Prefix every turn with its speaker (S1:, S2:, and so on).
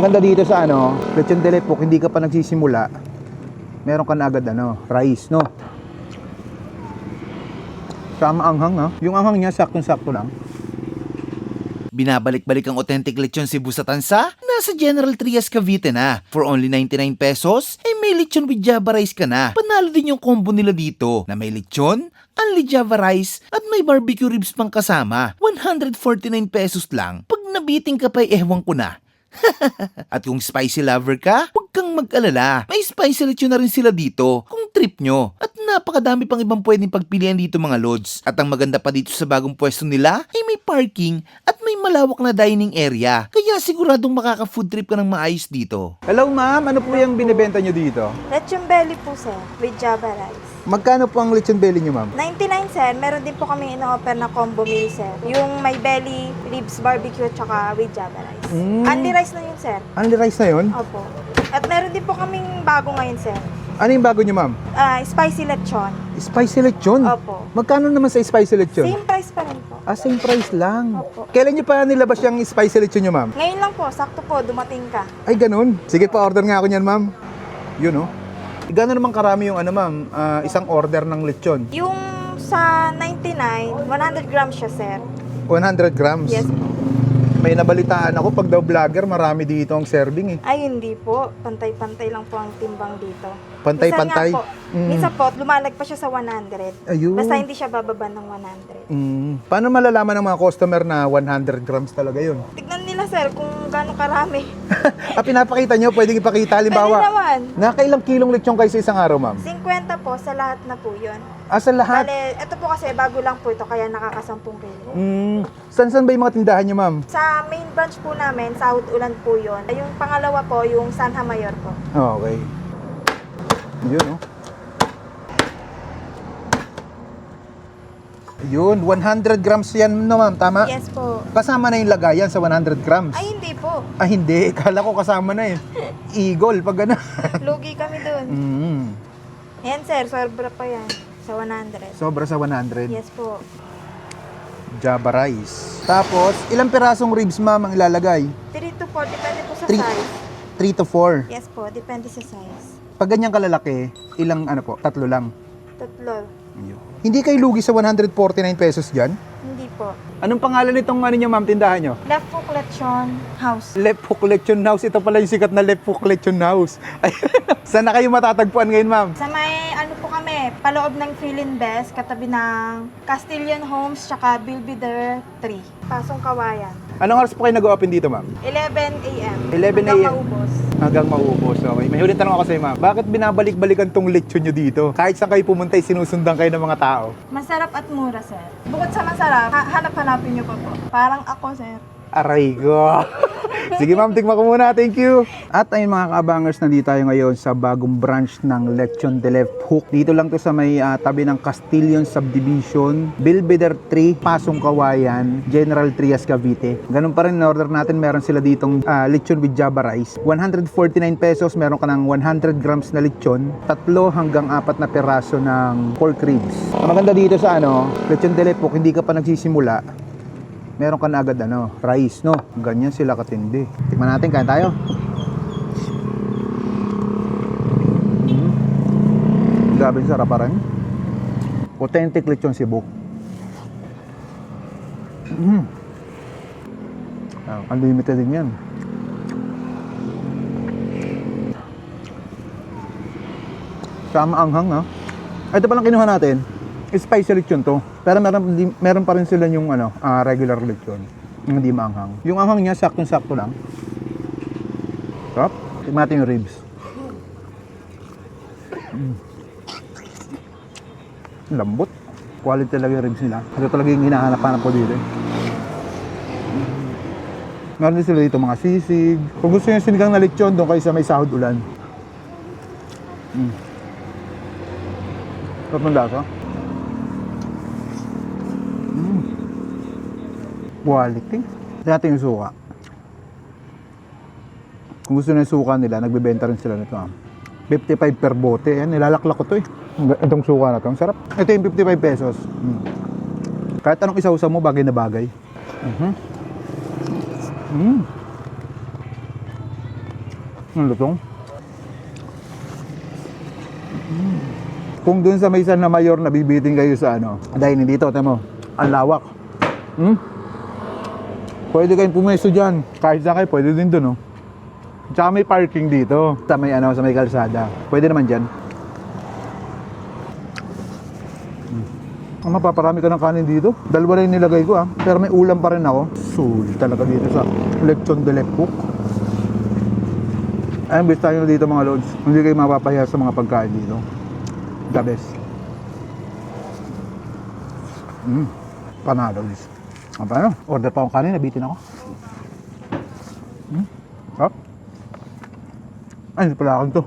S1: Maganda dito sa ano, lechon de lepok, hindi ka pa nagsisimula. Meron ka na agad ano, rice, no? Sama anghang, ha? Yung anghang niya, saktong-sakto lang.
S2: Binabalik-balik ang authentic lechon Cebu sa tansa? Nasa General Trias Cavite na. For only 99 pesos, ay may lechon with java rice ka na. Panalo din yung combo nila dito na may lechon, only java rice, at may barbecue ribs pang kasama. 149 pesos lang. Pag nabiting ka pa, ewan ko na. At kung spicy lover ka, huwag kang mag-alala. May spicy lechon na rin sila dito kung trip nyo. At napakadami pang ibang pwedeng pagpilian dito mga lods. At ang maganda pa dito sa bagong pwesto nila ay may parking at may malawak na dining area. Kaya siguradong makaka-food trip ka ng maayos dito.
S1: Hello ma'am, ano po yung binibenta nyo dito?
S3: Lechon belly po sir, with java rice.
S1: Magkano po ang lechon belly nyo ma'am?
S3: 99 sir, meron din po kami ino-offer na combo meal sir. Yung may belly, ribs, barbecue, tsaka with java rice.
S1: Mm.
S3: Only rice na yun sir.
S1: Only rice na yon?
S3: Opo. At meron din po kaming bago ngayon sir.
S1: Ano yung bago nyo ma'am?
S3: Ah, spicy lechon.
S1: Spicy lechon?
S3: Opo.
S1: Magkano naman sa spicy lechon?
S3: Same price pa rin po.
S1: Ah, same price lang.
S3: Opo.
S1: Kailan nyo pa nilabas yung spicy lechon nyo ma'am?
S3: Ngayon lang po, sakto po, dumating ka.
S1: Ay, ganun. Sige pa, order nga ako niyan, ma'am. Yun, oh. Gano'n naman karami yung ano, ma'am, ah, isang order ng lechon?
S3: Yung sa 99, 100 grams siya sir.
S1: 100 grams.
S3: Yes.
S1: May nabalitaan ako, pag daw vlogger, marami dito ang serving eh.
S3: Ay, hindi po. Pantay-pantay lang po ang timbang dito.
S1: Pantay-pantay?
S3: Minsan nga po,
S1: Mm.
S3: minsan po, lumalag pa siya sa 100.
S1: Ayun.
S3: Basta hindi siya bababa ng 100.
S1: Mm. Paano malalaman ng mga customer na 100 grams talaga yun?
S3: Tignan nila sir kung gaano karami.
S1: ah, pinapakita nyo, pwedeng ipakita.
S3: Pwede
S1: Halimbawa,
S3: naman.
S1: nakailang kilong lechon kayo sa isang araw, ma'am?
S3: 50 po sa lahat na po yun.
S1: Ah, sa lahat?
S3: Bale, ito po kasi bago lang po ito kaya nakakasampung kilo.
S1: Mm. San-san ba yung mga tindahan nyo, ma'am?
S3: Sa main branch po namin, sa Ulan po yun. Yung pangalawa po, yung Sanha Mayor po.
S1: Okay. Yun, oh. Yun, 100 grams yan no ma'am, tama?
S3: Yes po.
S1: Kasama na yung lagayan sa 100 grams.
S3: Ay, hindi po.
S1: Ah, hindi. Kala ko kasama na eh. Eagle, pag gano'n.
S3: Lugi kami dun.
S1: mm.
S3: Yan sir, sobra pa yan. Sa 100.
S1: Sobra sa 100.
S3: Yes po.
S1: Java rice. Tapos, ilang pirasong ribs ma'am ang ilalagay?
S3: 3 to 4, depende po sa
S1: Three.
S3: size.
S1: 3 to 4.
S3: Yes po, depende sa size.
S1: Pag ganyan kalalaki, ilang ano po? Tatlo lang.
S3: Tatlo.
S1: Yun. Hindi kayo lugi sa 149 pesos dyan?
S3: Hindi po.
S1: Anong pangalan nitong ano nyo ma'am, tindahan nyo?
S3: Left Hook Lechon House.
S1: Left Hook Lechon House. Ito pala yung sikat na Left Hook Lechon House. Ay, Saan na kayo matatagpuan ngayon, ma'am?
S3: Sa po paloob ng Philin Best, katabi ng Castilian Homes, tsaka Belvedere 3. Pasong Kawayan.
S1: Anong oras po kayo nag-open dito, ma'am?
S3: 11 a.m.
S1: 11
S3: Hanggang
S1: a.m..
S3: maubos.
S1: Hanggang maubos. Okay. May huling tanong ako sa'yo, ma'am. Bakit binabalik-balikan tong lechon nyo dito? Kahit saan kayo pumunta, ay sinusundan kayo ng mga tao.
S3: Masarap at mura, sir. Bukod sa masarap, ha- hanap-hanapin niyo pa po. Parang ako, sir.
S1: Aray ko. Sige ma'am, tikma ko muna. Thank you. At ayun mga kaabangers, nandito tayo ngayon sa bagong branch ng Lechon de Left Hook. Dito lang to sa may ah, tabi ng Castillion Subdivision, Belvedere 3, Pasong Kawayan, General Trias Cavite. Ganun pa rin in order natin, meron sila ditong ah, lechon with java rice. 149 pesos, meron ka ng 100 grams na lechon, tatlo hanggang apat na peraso ng pork ribs. Ang maganda dito sa ano, Lechon de Left Hook, hindi ka pa nagsisimula, meron ka na agad ano, rice, no? Ganyan sila katindi. Tikman natin, kain tayo. Mm. Grabe sarap pa rin. Authentic lechon Cebu. Mm. Ah, unlimited din yan. Sama anghang, ha? Ito palang kinuha natin. Spicy lechon to. Pero meron, meron pa rin sila yung ano, ah, regular lechon. Hindi maanghang. Yung anghang niya, saktong-sakto lang. Sarap. Tignan natin yung ribs. Mm. Lambot. Quality talaga yung ribs nila. Ito talaga yung hinahanap-hanap ko dito. Meron din sila dito mga sisig. Kung gusto nyo sinigang na lechon, doon kayo sa may sahod ulan. Mm. Sarap ng lasa. Quality. Natin yung suka. Kung gusto nyo yung suka nila, nagbebenta rin sila nito. Ah. 55 per bote. Yan, nilalaklak ko to eh. Itong suka na to. Ang sarap. Ito yung 55 pesos. Mm. Kahit anong isaw-saw mo, bagay na bagay. Mhm. Mm. Ang lutong. Mm. Kung dun sa may San na Mayor nabibiting kayo sa ano, dahil dito, tamo, ang lawak. Hmm? Pwede kayong pumesto dyan. Kahit sa kayo, pwede din dun, oh. Tsaka may parking dito. Sa may, ano, sa may kalsada. Pwede naman dyan. Hmm. Ang mapaparami ka ng kanin dito. Dalawa na yung nilagay ko, ah. Pero may ulam pa rin ako. Sulit talaga dito sa Lechon de Lepuk. Ayun, best tayo dito mga lods. Hindi kayo mapapahiya sa mga pagkain dito. The best. Mm. Panalo, guys. Ang paano? Order pa akong kanin, nabitin ako. Mm. Sarap. Ay, hindi pala akin to.